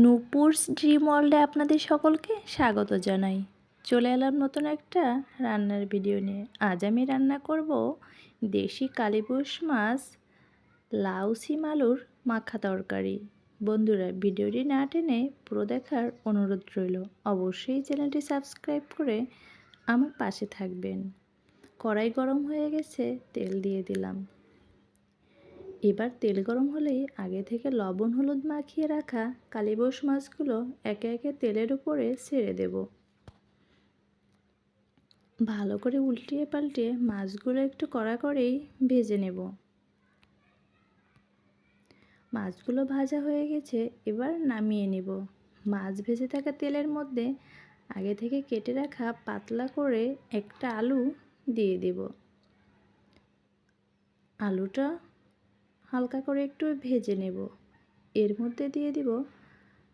নূপুরস dream ওয়ার্ল্ডে আপনাদের সকলকে স্বাগত জানাই। চলে এলাম নতুন একটা রান্নার ভিডিও নিয়ে। আজ আমি রান্না করব দেশি কালীপুষ মাছ, লাউ, সিম আলুর মাখা তরকারি। বন্ধুরা, ভিডিওটি না টেনে পুরো দেখার অনুরোধ রইল। অবশ্যই চ্যানেলটি সাবস্ক্রাইব করে আমার পাশে থাকবেন। কড়াই গরম হয়ে গেছে, তেল দিয়ে দিলাম। এবার তেল গরম হলেই আগে থেকে লবণ, হলুদ মাখিয়ে রাখা কালীবোস মাছগুলো একে একে তেলের উপরে ছেড়ে দেব। ভালো করে উল্টিয়ে পাল্টিয়ে মাছগুলো একটু কড়া করেই ভেজে নেব। মাছগুলো ভাজা হয়ে গেছে, এবার নামিয়ে নেব। মাছ ভেজে থাকা তেলের মধ্যে আগে থেকে কেটে রাখা পাতলা করে একটা আলু দিয়ে দেব। আলুটা হালকা করে একটু ভেজে নেব। এর মধ্যে দিয়ে দিব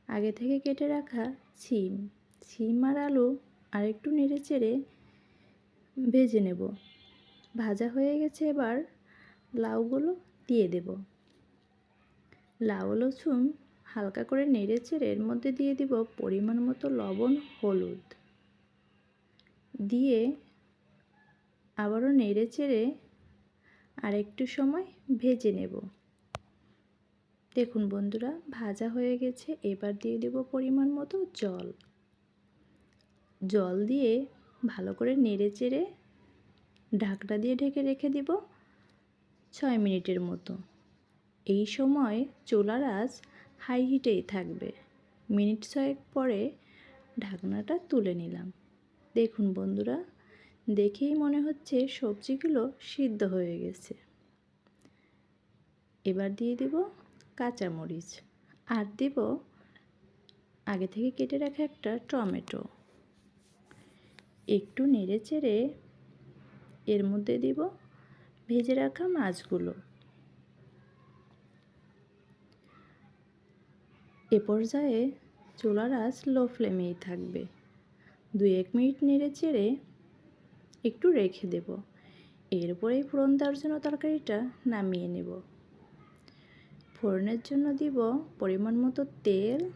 আগে থেকে কেটে রাখা সিম সিম আর আলু আর একটু নেড়ে চেড়ে ভেজে নেব। ভাজা হয়ে গেছে এবার লাউগুলো দিয়ে দেব। লাউ, লসুন হালকা করে নেড়ে চেড়ে এর মধ্যে দিয়ে দিব পরিমাণ মতো লবণ, হলুদ। দিয়ে আবারও নেড়ে চেড়ে আর একটু সময় ভেজে নেব। দেখুন বন্ধুরা, ভাজা হয়ে গেছে। এবার দিয়ে দেব পরিমাণ মতো জল। জল দিয়ে ভালো করে নেড়ে চেড়ে ঢাকটা দিয়ে ঢেকে রেখে দিব ছয় মিনিটের মতো। এই সময় চোলার আজ হাই হিটেই থাকবে। মিনিট ছয়েক পরে ঢাকনাটা তুলে নিলাম। দেখুন বন্ধুরা দেখেই মনে হচ্ছে সবজিগুলো সিদ্ধ হয়ে গেছে। এবার দিয়ে দেব কাঁচামরিচ আর দেব আগে থেকে কেটে রাখা একটা টমেটো। একটু নেড়ে চেড়ে এর মধ্যে দিব ভেজে রাখা মাছগুলো। এ পর্যায়ে চুলার আঁচ লো ফ্লেমেই থাকবে। দু এক মিনিট নেড়ে চেড়ে একটু রেখে দেব। এরপরেই ফোড়ন দেওয়ার জন্য তরকারিটা নামিয়ে নেব। ফোড়নের জন্য দিব পরিমাণ মতো তেল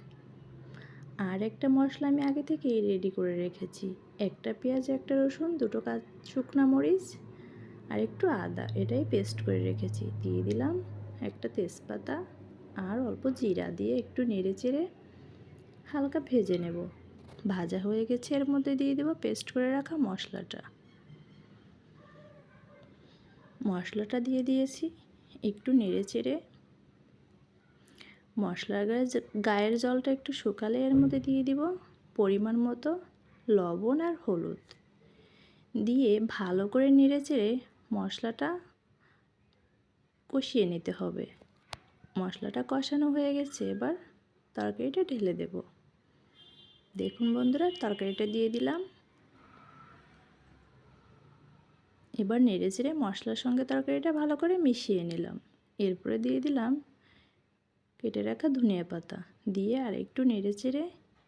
আর একটা মশলা আমি আগে থেকেই রেডি করে রেখেছি। একটা পেঁয়াজ, একটা রসুন, দুটো কাজ শুকনা মরিচ আর একটু আদা। এটাই পেস্ট করে রেখেছি। দিয়ে দিলাম একটা তেজপাতা আর অল্প জিরা দিয়ে একটু নেড়ে চেড়ে হালকা ভেজে নেব। ভাজা হয়ে গেছে, এর মধ্যে দিয়ে দেবো পেস্ট করে রাখা মশলাটা। মশলাটা দিয়ে দিয়েছি, একটু নেড়ে চেড়ে। মশলার গায়ে গায়ের জলটা একটু শুকালে এর মধ্যে দিয়ে দিব পরিমাণ মতো লবণ আর হলুদ। দিয়ে ভালো করে নেড়ে চেড়ে মশলাটা কষিয়ে নিতে হবে। মশলাটা কষানো হয়ে গেছে, এবার তরকারিটা ঢেলে দেব। দেখুন বন্ধুরা, তরকারিটা দিয়ে দিলাম। এবার নেড়ে চেড়ে মশলার সঙ্গে তরকারিটা ভালো করে মিশিয়ে নিলাম। এরপরে দিয়ে দিলাম কেটে রাখা ধনিয়া পাতা। দিয়ে আর একটু নেড়ে চেড়ে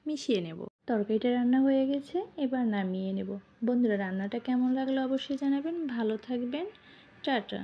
মিশিয়ে নেব। তরকারিটা রান্না হয়ে গেছে, এবার নামিয়ে নেব। বন্ধুরা, রান্নাটা কেমন লাগল অবশ্যই জানাবেন। ভালো থাকবেন। টাটা।